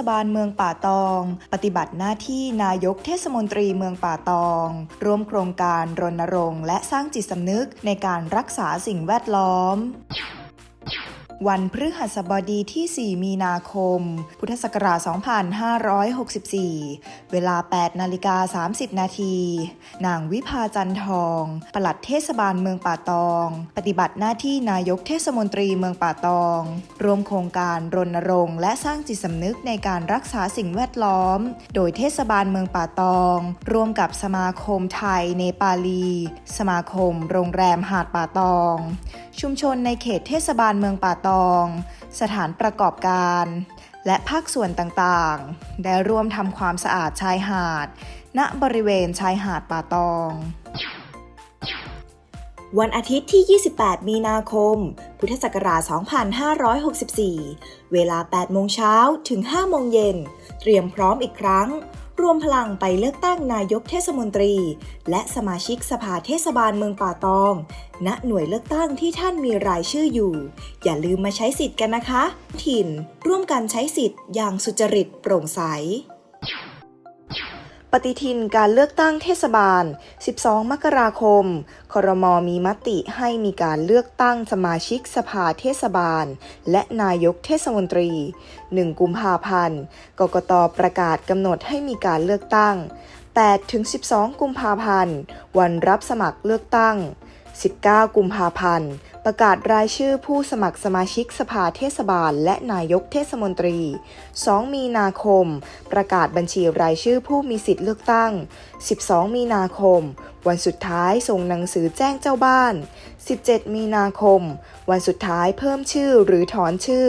ทศบาลเมืองป่าตอง ปฏิบัติหน้าที่นายกเทศมนตรีเมืองป่าตอง ร่วมโครงการรณรงค์และสร้างจิตสำนึกในการรักษาสิ่งแวดล้อม วันพฤหัสบดีที่ 4 มีนาคม พุทธศักราช 2564 เวลา 8 นาฬิกา 30 นาที นางวิภาจันทอง ปลัดเทศบาลเมืองป่าตอง ปฏิบัติหน้าที่นายกเทศมนตรีเมืองป่าตอง รวมโครงการรณรงค์และสร้างจิตสำนึกในการรักษาสิ่งแวดล้อม โดยเทศบาลเมืองป่าตอง ร่วมกับสมาคมไทยเนปาลี สมาคมโรงแรมหาดป่าตอง ชุมชนในเขตเทศบาลเมืองป่าตองสถานประกอบการ และภาคส่วนต่างๆ ได้ร่วมทำความสะอาดชายหาด ณบริเวณชายหาดป่าตอง วันอาทิตย์ที่ 28 มีนาคม พุทธศักราช 2564 เวลา 8 โมงเช้าถึง 5 โมงเย็น เตรียมพร้อมอีกครั้ง รวมพลังไปเลือกตั้งนายกเทศมนตรี และสมาชิกสภาเทศบาลเมืองป่าตอง ณหน่วยเลือกตั้งที่ท่านมีรายชื่ออยู่ อย่าลืมมาใช้สิทธิ์กันนะคะ ถิ่นร่วมกันใช้สิทธิ์อย่างสุจริตโปร่งใส ปฏิทินการเลือกตั้งเทศบาล 12 มกราคม ครมมีมติให้มีการเลือกตั้งสมาชิกสภาเทศบาล และนายกเทศมนตรี 1 กุมภาพันธ์ กกตประกาศกำหนดให้มีการเลือกตั้ง 8 ถึง 12 กุมภาพันธ์ วันรับสมัครเลือกตั้ง 19 กุมภาพันธ์ ประกาศรายชื่อผู้สมัครสมาชิกสภาเทศบาล และนายกเทศมนตรี 2 มีนาคม ประกาศบัญชีรายชื่อผู้มีสิทธิ์เลือกตั้ง 12 มีนาคม วันสุดท้ายส่งหนังสือแจ้งเจ้าบ้าน 17 มีนาคม วันสุดท้ายเพิ่มชื่อหรือถอนชื่อ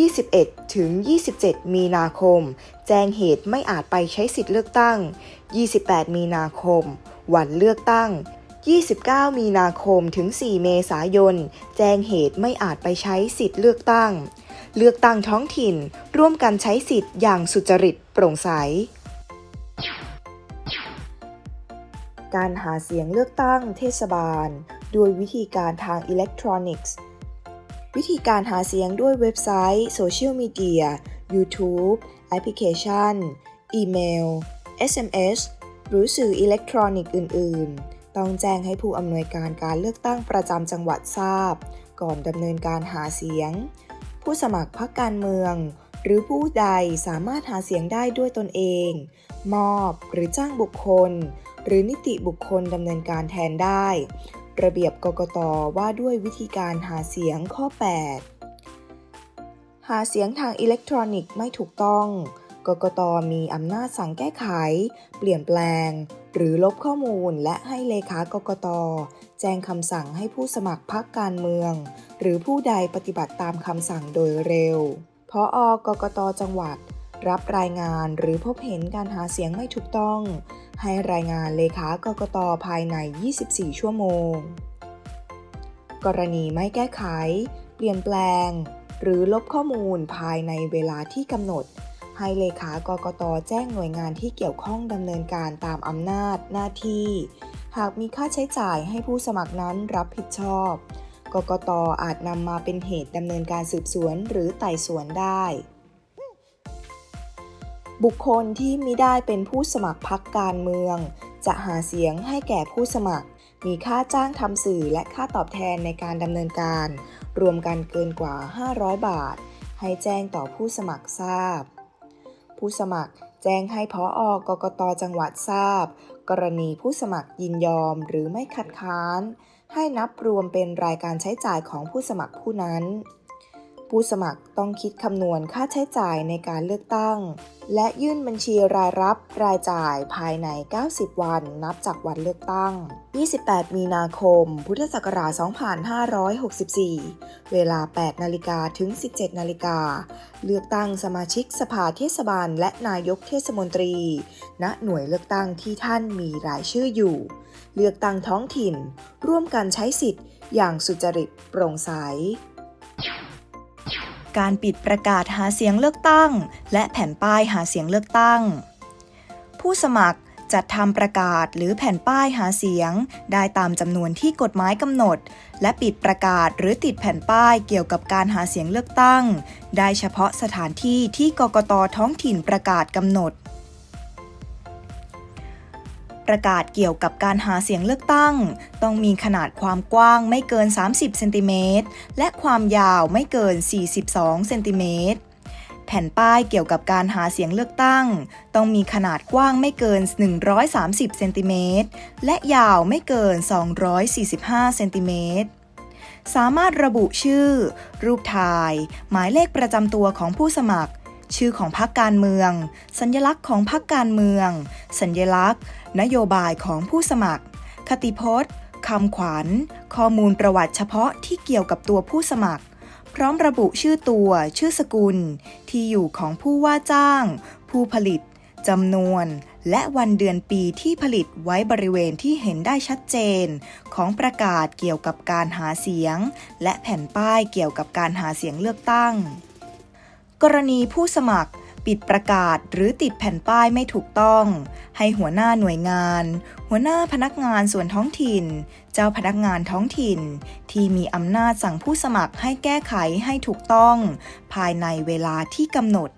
21 ถึง 27 มีนาคม แจ้งเหตุไม่อาจไปใช้สิทธิ์เลือกตั้ง 28 มีนาคม วันเลือกตั้ง 29 มีนาคมถึง 4 เมษายน แจ้งเหตุไม่อาจไปใช้สิทธิ์เลือกตั้ง เลือกตั้งท้องถิ่น ร่วมกันใช้สิทธิ์อย่างสุจริตโปร่งใส การหาเสียงเลือกตั้งเทศบาลโดยวิธีการทางอิเล็กทรอนิกส์ วิธีการหาเสียงด้วยเว็บไซต์โซเชียลมีเดีย YouTube แอปพลิเคชัน อีเมล SMS หรือสื่ออิเล็กทรอนิกส์อื่น ๆ ต้องแจ้งให้ผู้อำนวยการการเลือกตั้งประจำจังหวัดทราบ ก่อนดำเนินการหาเสียง ผู้สมัครพรรคการเมือง หรือผู้ใดสามารถหาเสียงได้ด้วยตนเอง มอบหรือจ้างบุคคล หรือนิติบุคคลดำเนินการแทนได้ ระเบียบกกตว่าด้วยวิธีการหาเสียงข้อ 8 หาเสียงทางอิเล็กทรอนิกส์ไม่ถูกต้องกกตมีอำนาจสั่งแก้ไข เปลี่ยนแปลง หรือลบข้อมูลและให้เลขากกต แจ้งคำสั่งให้ผู้สมัครพรรคการเมือง หรือผู้ใดปฏิบัติตามคำสั่งโดยเร็วพออกกตจังหวัด รับรายงานหรือพบเห็นการหาเสียงไม่ถูกต้อง ให้รายงานเลขากกตภายใน 24 ชั่วโมง กรณีไม่แก้ไข เปลี่ยนแปลง หรือลบข้อมูลภายในเวลาที่กำหนด ให้เลขากกตแจ้งหน่วยงานที่เกี่ยวข้องดำเนินการตามอำนาจหน้าที่ หากมีค่าใช้จ่ายให้ผู้สมัครนั้นรับผิดชอบ กกตอาจนำมาเป็นเหตุดำเนินการสืบสวนหรือไต่สวนได้ บุคคลที่มิได้เป็นผู้สมัครพรรคการเมือง จะหาเสียงให้แก่ผู้สมัคร มีค่าจ้างทำสื่อและค่าตอบแทนในการดำเนินการ รวมกันเกินกว่า 500 บาท ให้แจ้งต่อผู้สมัครทราบ ผู้สมัครแจ้งให้พออกกตจังหวัดทราบ กรณีผู้สมัครยินยอมหรือไม่คัดค้าน ให้นับรวมเป็นรายการใช้จ่ายของผู้สมัครผู้นั้น ผู้สมัครต้องคิดคำนวณค่าใช้จ่ายในการเลือกตั้ง และยื่นบัญชีรายรับรายจ่ายภายใน 90 วันนับจากวันเลือกตั้ง 28 มีนาคม พุทธศักราช 2564 เวลา 8 นาฬิกาถึง 17 นาฬิกา เลือกตั้งสมาชิกสภาเทศบาล และนายกเทศมนตรี ณ หน่วยเลือกตั้งที่ท่านมีรายชื่ออยู่ เลือกตั้งท้องถิ่น ร่วมกันใช้สิทธิ์ อย่างสุจริตโปร่งใส การปิดประกาศหาเสียงเลือกตั้ง และแผ่นป้ายหาเสียงเลือกตั้ง ผู้สมัครจัดทำประกาศหรือแผ่นป้ายหาเสียง ได้ตามจำนวนที่กฎหมายกำหนด และปิดประกาศหรือติดแผ่นป้ายเกี่ยวกับการหาเสียงเลือกตั้ง ได้เฉพาะสถานที่ที่กกตท้องถิ่นประกาศกำหนด ประกาศเกี่ยวกับการหาเสียงเลือกตั้ง ต้องมีขนาดความกว้างไม่เกิน 30 เซนติเมตร และความยาวไม่เกิน 42 เซนติเมตรแผ่นป้ายเกี่ยวกับการหาเสียงเลือกตั้ง ต้องมีขนาดกว้างไม่เกิน 130 เซนติเมตร และยาวไม่เกิน 245 เซนติเมตร สามารถระบุชื่อ รูปถ่าย หมายเลขประจำตัวของผู้สมัคร ชื่อของพรรคการเมือง สัญลักษณ์ของพรรคการเมือง สัญลักษณ์ นโยบายของผู้สมัคร คติพจน์คำขวัญ ข้อมูลประวัติเฉพาะที่เกี่ยวกับตัวผู้สมัคร พร้อมระบุชื่อตัว ชื่อสกุล ที่อยู่ของผู้ว่าจ้าง ผู้ผลิตจำนวน และวันเดือนปีที่ผลิตไว้บริเวณที่เห็นได้ชัดเจน ของประกาศเกี่ยวกับการหาเสียง และแผ่นป้ายเกี่ยวกับการหาเสียงเลือกตั้ง กรณีผู้สมัคร ปิดประกาศหรือติดแผ่นป้ายไม่ถูกต้อง ให้หัวหน้าหน่วยงาน หัวหน้าพนักงานส่วนท้องถิ่น เจ้าพนักงานท้องถิ่น ที่มีอำนาจสั่งผู้สมัครให้แก้ไขให้ถูกต้อง ภายในเวลาที่กำหนด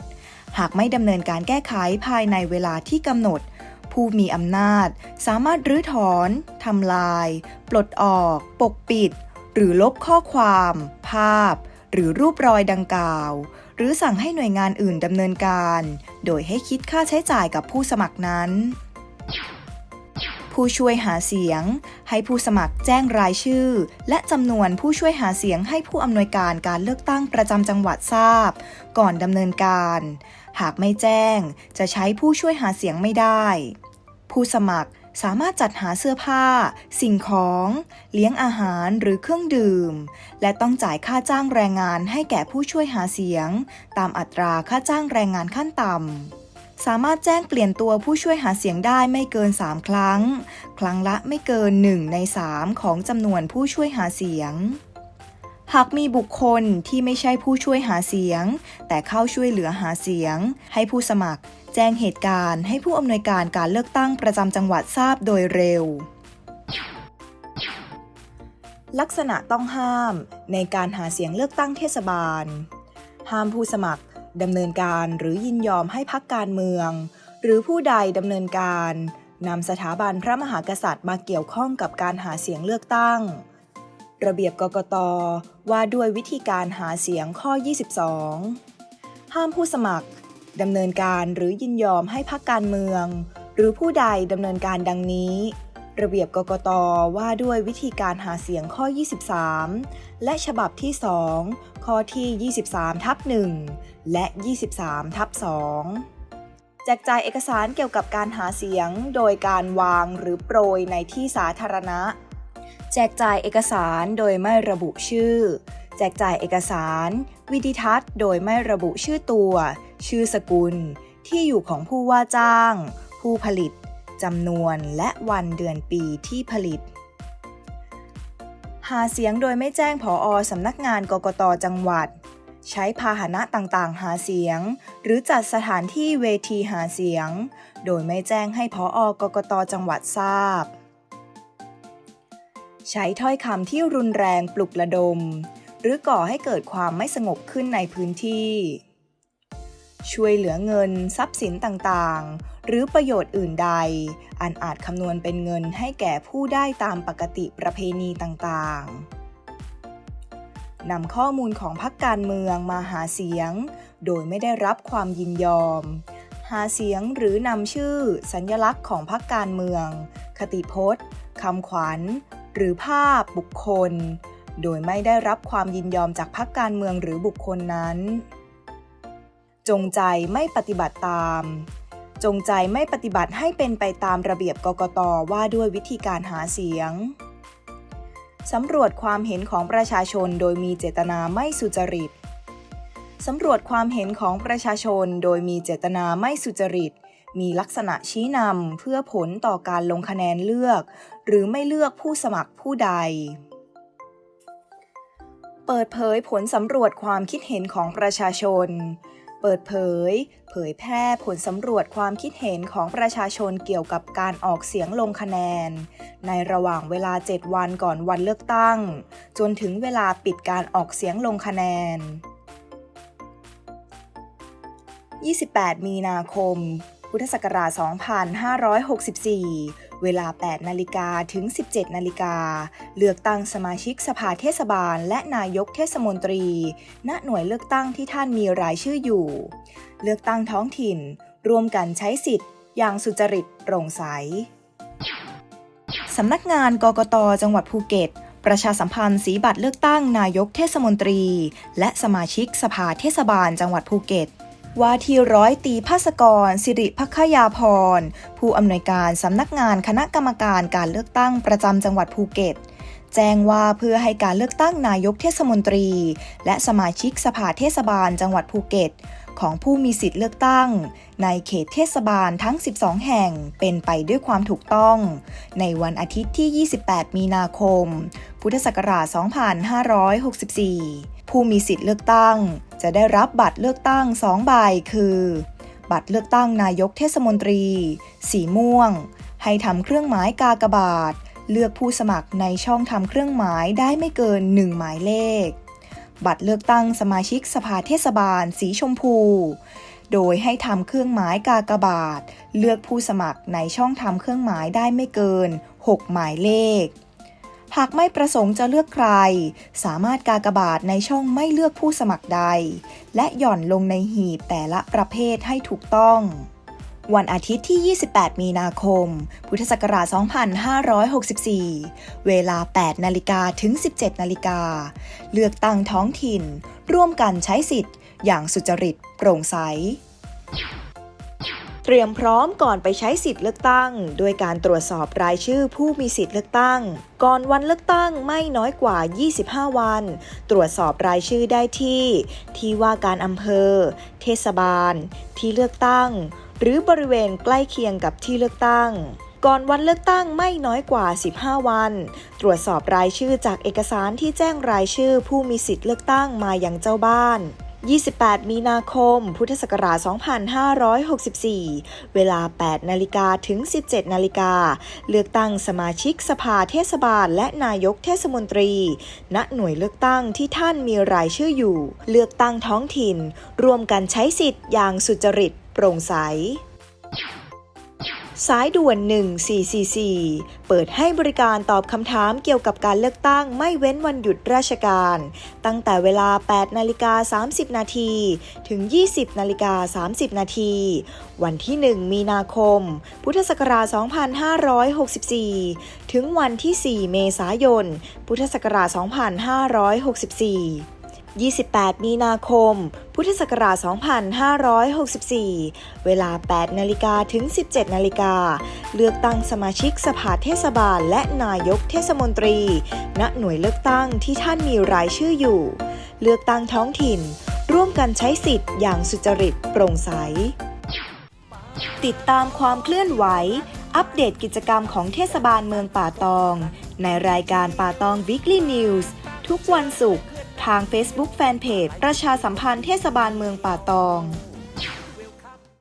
หากไม่ดำเนินการแก้ไขภายในเวลาที่กำหนดผู้มีอำนาจสามารถรื้อถอน ทำลาย ปลดออก ปกปิด หรือลบข้อความ ภาพ หรือรูปรอยดังกล่าว หรือสั่งให้หน่วยงานอื่นดำเนินการ โดยให้คิดค่าใช้จ่ายกับผู้สมัครนั้น ผู้ช่วยหาเสียง ให้ผู้สมัครแจ้งรายชื่อ และจำนวนผู้ช่วยหาเสียงให้ผู้อำนวยการการเลือกตั้งประจำจังหวัดทราบ ก่อนดำเนินการ หากไม่แจ้ง จะใช้ผู้ช่วยหาเสียงไม่ได้ผู้สมัคร สามารถจัดหาเสื้อผ้า สิ่งของ เลี้ยงอาหารหรือเครื่องดื่ม และต้องจ่ายค่าจ้างแรงงานให้แก่ผู้ช่วยหาเสียง ตามอัตราค่าจ้างแรงงานขั้นต่ำ สามารถแจ้งเปลี่ยนตัวผู้ช่วยหาเสียงได้ไม่เกิน 3 ครั้ง ครั้งละไม่เกิน 1 ใน 3 ของจำนวนผู้ช่วยหาเสียงหากมีบุคคลที่ไม่ใช่ผู้ช่วยหาเสียง แต่เข้าช่วยเหลือหาเสียง ให้ผู้สมัคร แจ้งเหตุการณ์ให้ผู้อำนวยการการเลือกตั้งประจำจังหวัดทราบโดยเร็ว ลักษณะต้องห้ามในการหาเสียงเลือกตั้งเทศบาล ห้ามผู้สมัครดำเนินการหรือยินยอมให้พักการเมือง หรือผู้ใดดำเนินการนำสถาบันพระมหากษัตริย์มาเกี่ยวข้องกับการหาเสียงเลือกตั้ง ระเบียบกกตว่าด้วยวิธีการหาเสียงข้อ 22 ห้ามผู้สมัคร ดำเนินการหรือยินยอมให้พักการเมือง หรือผู้ใดดำเนินการดังนี้ ระเบียบกกตว่าด้วยวิธีการหาเสียงข้อ 23 และฉบับที่ 2 ข้อที่ 23 ทับ 1 และ 23 ทับ2แจกจ่ายเอกสารเกี่ยวกับการหาเสียงโดยการวางหรือโปรยในที่สาธารณะ แจกจ่ายเอกสารโดยไม่ระบุชื่อ แจกจ่ายเอกสาร วิดิทัศน์ โดยไม่ระบุชื่อตัว ชื่อสกุล ที่อยู่ของผู้ว่าจ้าง ผู้ผลิตจำนวนและวันเดือนปีที่ผลิต หาเสียงโดยไม่แจ้งผออสำนักงานกกตจังหวัด ใช้พาหนะต่างๆ หาเสียง หรือจัดสถานที่เวทีหาเสียง โดยไม่แจ้งให้ผออกกตจังหวัดทราบ ใช้ถ้อยคำที่รุนแรงปลุกระดม หรือก่อให้เกิดความไม่สงบขึ้นในพื้นที่ ช่วยเหลือเงินทรัพย์สินต่างๆ หรือประโยชน์อื่นใด อันอาจคำนวณเป็นเงินให้แก่ผู้ได้ตามปกติประเพณีต่างๆนำข้อมูลของพรรคการเมืองมาหาเสียง โดยไม่ได้รับความยินยอม หาเสียงหรือนำชื่อ สัญลักษณ์ของพรรคการเมือง คติพจน์คำขวัญ หรือภาพบุคคล โดยไม่ได้รับความยินยอมจากพรรคการเมืองหรือบุคคลนั้น จงใจไม่ปฏิบัติตาม จงใจไม่ปฏิบัติให้เป็นไปตามระเบียบกกตว่าด้วยวิธีการหาเสียงสำรวจความเห็นของประชาชนโดยมีเจตนาไม่สุจริตสำรวจความเห็นของประชาชนโดยมีเจตนาไม่สุจริต มีลักษณะชี้นำเพื่อผลต่อการลงคะแนนเลือก หรือไม่เลือกผู้สมัครผู้ใด เปิดเผยผลสำรวจความคิดเห็นของประชาชน เปิดเผย เผยแพร่ผลสำรวจความคิดเห็นของประชาชนเกี่ยวกับการออกเสียงลงคะแนน ในระหว่างเวลา 7 วันก่อนวันเลือกตั้ง จนถึงเวลาปิดการออกเสียงลงคะแนน 28 มีนาคม พุทธศักราช 2564 เวลา 8 นาฬิกาถึง 17 นาฬิกา เลือกตั้งสมาชิกสภาเทศบาล และนายกเทศมนตรี ณ หน่วยเลือกตั้งที่ท่านมีรายชื่ออยู่ เลือกตั้งท้องถิ่น ร่วมกันใช้สิทธิ์ อย่างสุจริตโปร่งใส สำนักงานกกต จังหวัดภูเก็ตประชาสัมพันธ์สีบัตรเลือกตั้งนายกเทศมนตรี และสมาชิกสภาเทศบาลจังหวัดภูเก็ต ว่าที่ร้อยตีภาสกร สิริพักยาพร ผู้อำนวยการสำนักงานคณะกรรมการการเลือกตั้งประจำจังหวัดภูเก็ต แจ้งว่าเพื่อให้การเลือกตั้งนายกเทศมนตรี และสมาชิกสภาเทศบาลจังหวัดภูเก็ต ของผู้มีสิทธิ์เลือกตั้ง ในเขตเทศบาลทั้ง 12 แห่งเป็นไปด้วยความถูกต้อง ในวันอาทิตย์ที่ 28 มีนาคม พุทธศักราช 2564 ผู้มีสิทธิ์เลือกตั้ง จะได้รับบัตรเลือกตั้ง2ใบคือ บัตรเลือกตั้งนายกเทศมนตรี สีม่วง ให้ทำเครื่องหมายกากบาท เลือกผู้สมัครในช่องทำเครื่องหมายได้ไม่เกิน 1 หมายเลข บัตรเลือกตั้งสมาชิกสภาเทศบาล สีชมพู โดยให้ทำเครื่องหมายกากบาท เลือกผู้สมัครในช่องทำเครื่องหมายได้ไม่เกิน 6 หมายเลข หากไม่ประสงค์จะเลือกใคร สามารถกากบาทในช่องไม่เลือกผู้สมัครใด และหย่อนลงในหีบแต่ละประเภทให้ถูกต้องวันอาทิตย์ที่ 28 มีนาคม พุทธศักราช 2564 เวลา 8 นาฬิกาถึง 17 นาฬิกา เลือกตั้งท้องถิ่น ร่วมกันใช้สิทธิ์ อย่างสุจริต โปร่งใส เตรียมพร้อมก่อนไปใช้สิทธิ์เลือกตั้ง โดยการตรวจสอบรายชื่อผู้มีสิทธิ์เลือกตั้ง ก่อนวันเลือกตั้งไม่น้อยกว่า 25 วัน ตรวจสอบรายชื่อได้ที่ ที่ว่าการอำเภอ เทศบาล ที่เลือกตั้ง หรือบริเวณใกล้เคียงกับที่เลือกตั้งก่อนวันเลือกตั้งไม่น้อยกว่า 15 วัน ตรวจสอบรายชื่อจากเอกสารที่แจ้งรายชื่อผู้มีสิทธิ์เลือกตั้งมาอย่างเจ้าบ้าน 28 มีนาคม พุทธศักราช 2564 เวลา 8 นาฬิกาถึง 17 นาฬิกา เลือกตั้งสมาชิกสภาเทศบาล และนายกเทศมนตรี ณ หน่วยเลือกตั้งที่ท่านมีรายชื่ออยู่ เลือกตั้งท้องถิ่น รวมกันใช้สิทธิ์อย่างสุจริตโปร่งใส สายด่วน 1444 เปิดให้บริการตอบคำถามเกี่ยวกับการเลือกตั้งไม่เว้นวันหยุดราชการ ตั้งแต่เวลา 8 นาฬิกา 30 นาทีถึง 20 นาฬิกา 30 นาที วันที่ 1 มีนาคม พุทธศักราช 2564 ถึงวันที่ 4 เมษายน พุทธศักราช 2564 28 มีนาคม พุทธศักราช 2564 เวลา 8 นาฬิกาถึง 17 นาฬิกา เลือกตั้งสมาชิกสภาเทศบาล และนายกเทศมนตรี ณ หน่วยเลือกตั้งที่ท่านมีรายชื่ออยู่ เลือกตั้งท้องถิ่น ร่วมกันใช้สิทธิ์อย่างสุจริตโปร่งใส ติดตามความเคลื่อนไหว อัปเดตกิจกรรมของเทศบาลเมืองป่าตอง ในรายการป่าตอง Weekly News ทุกวันศุกร์ ทาง Facebook Fanpage ประชาสัมพันธ์เทศบาลเมืองป่าตอง